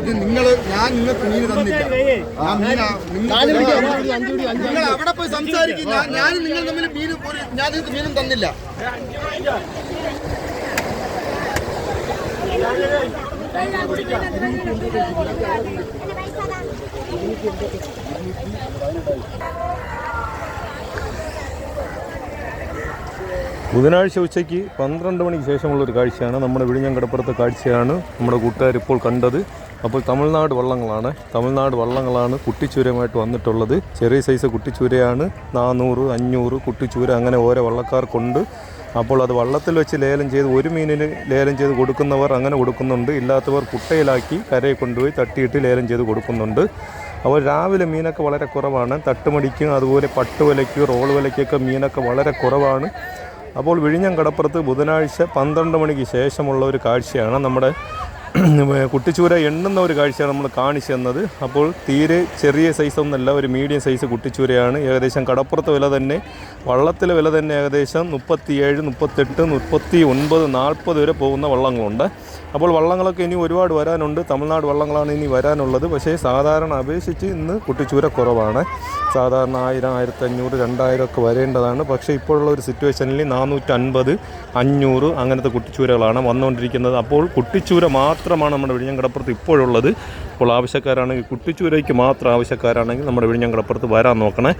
ഇത് നിങ്ങൾ ഞാൻ നിങ്ങൾക്ക് മീൻ തന്നില്ല. നിങ്ങൾ നിങ്ങൾ അവിടെ പോയി സംസാരിക്കില്ല ഞാൻ നിങ്ങൾ തമ്മിൽ മീൻ ഞാൻ നിങ്ങൾക്ക് മീനും തന്നില്ല. ബുധനാഴ്ച ഉച്ചയ്ക്ക് പന്ത്രണ്ട് മണിക്ക് ശേഷമുള്ള ഒരു കാഴ്ചയാണ്. നമ്മുടെ വിഴിഞ്ഞം കടപ്പുറത്തെ കാഴ്ചയാണ് നമ്മുടെ കൂട്ടുകാർ ഇപ്പോൾ കണ്ടത്. അപ്പോൾ തമിഴ്നാട് വള്ളങ്ങളാണ്. തമിഴ്നാട് വള്ളങ്ങളാണ് കുട്ടിച്ചൂരയുമായിട്ട് വന്നിട്ടുള്ളത്. ചെറിയ സൈസ് കുട്ടിച്ചൂരയാണ്. നാനൂറ് അഞ്ഞൂറ് കുട്ടിച്ചൂര അങ്ങനെ ഓരോ വള്ളക്കാർക്കുണ്ട്. അപ്പോൾ അത് വള്ളത്തിൽ വെച്ച് ലേലം ചെയ്ത് ഒരു മീനിന് ലേലം ചെയ്ത് കൊടുക്കുന്നവർ അങ്ങനെ കൊടുക്കുന്നുണ്ട്. ഇല്ലാത്തവർ കുട്ടയിലാക്കി കരയിൽ കൊണ്ടുപോയി തട്ടിയിട്ട് ലേലം ചെയ്ത് കൊടുക്കുന്നുണ്ട്. അപ്പോൾ രാവിലെ മീനൊക്കെ വളരെ കുറവാണ്. തട്ടുമടിക്കും അതുപോലെ പട്ടുവലയ്ക്ക് റോൾ വലയ്ക്കൊക്കെ മീനൊക്കെ വളരെ കുറവാണ്. അപ്പോൾ വിഴിഞ്ഞം കടപ്പുറത്ത് ബുധനാഴ്ച പന്ത്രണ്ട് മണിക്ക് ശേഷമുള്ള ഒരു കാഴ്ചയാണ് നമ്മുടെ കുട്ടിച്ചൂര എണ്ണുന്ന ഒരു കാഴ്ചയാണ് നമ്മൾ കാണിച്ചു തന്നത്. അപ്പോൾ തീരെ ചെറിയ സൈസ് ഒന്നല്ല ഒരു മീഡിയം സൈസ് കുട്ടിച്ചൂരയാണ്. ഏകദേശം കടപ്പുറത്തെ വില തന്നെ വള്ളത്തിലെ വില തന്നെ ഏകദേശം മുപ്പത്തിയേഴ് മുപ്പത്തെട്ട് മുപ്പത്തി ഒൻപത് നാൽപ്പത് വരെ പോകുന്ന വള്ളങ്ങളുണ്ട്. അപ്പോൾ വള്ളങ്ങളൊക്കെ ഇനി ഒരുപാട് വരാനുണ്ട്. തമിഴ്നാട് വള്ളങ്ങളാണ് ഇനി വരാനുള്ളത്. പക്ഷേ സാധാരണ അപേക്ഷിച്ച് ഇന്ന് കുട്ടിച്ചൂര കുറവാണ്. സാധാരണ ആയിരം ആയിരത്തഞ്ഞൂറ് രണ്ടായിരം ഒക്കെ വരേണ്ടതാണ്. പക്ഷേ ഇപ്പോഴുള്ള ഒരു സിറ്റുവേഷനിൽ നാനൂറ്റൻപത് അഞ്ഞൂറ് അങ്ങനത്തെ കുട്ടിച്ചൂരകളാണ് വന്നുകൊണ്ടിരിക്കുന്നത്. അപ്പോൾ കുട്ടിച്ചൂര മാത്രമാണ് നമ്മുടെ വിഴിഞ്ഞം കടപ്പുറത്ത് ഇപ്പോഴുള്ളത്. അപ്പോൾ ആവശ്യക്കാരാണെങ്കിൽ കുട്ടിച്ചൂരയ്ക്ക് മാത്രം ആവശ്യക്കാരാണെങ്കിൽ നമ്മുടെ വിഴിഞ്ഞങ്കടപ്പുറത്ത് വരാൻ നോക്കണേ.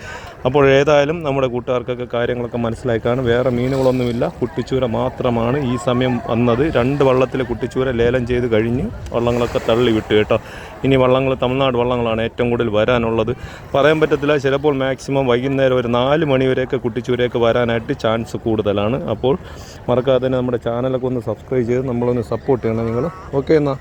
അപ്പോൾ ഏതായാലും നമ്മുടെ കൂട്ടുകാർക്കൊക്കെ കാര്യങ്ങളൊക്കെ മനസ്സിലാക്കാണ് വേറെ മീനുകളൊന്നുമില്ല. കുട്ടിച്ചൂര മാത്രമാണ് ഈ സമയം വന്നത്. രണ്ട് വള്ളത്തിൽ കുട്ടിച്ചൂര ലേലം ചെയ്ത് കഴിഞ്ഞ് വള്ളങ്ങളൊക്കെ തള്ളി വിട്ടു കേട്ടോ. ഇനി വള്ളങ്ങൾ തമിഴ്നാട് വള്ളങ്ങളാണ് ഏറ്റവും കൂടുതൽ വരാനുള്ളത്. പറയാൻ പറ്റത്തില്ല. ചിലപ്പോൾ മാക്സിമം വൈകുന്നേരം ഒരു നാല് മണിവരെയൊക്കെ കുട്ടിച്ചൂരയൊക്കെ വരാനായിട്ട് ചാൻസ് കൂടുതലാണ്. അപ്പോൾ മറക്കാതെ തന്നെ നമ്മുടെ ചാനലൊക്കെ ഒന്ന് സബ്സ്ക്രൈബ് ചെയ്ത് നമ്മളൊന്ന് സപ്പോർട്ട് ചെയ്യണം നിങ്ങൾ. ഓക്കെ എന്നാൽ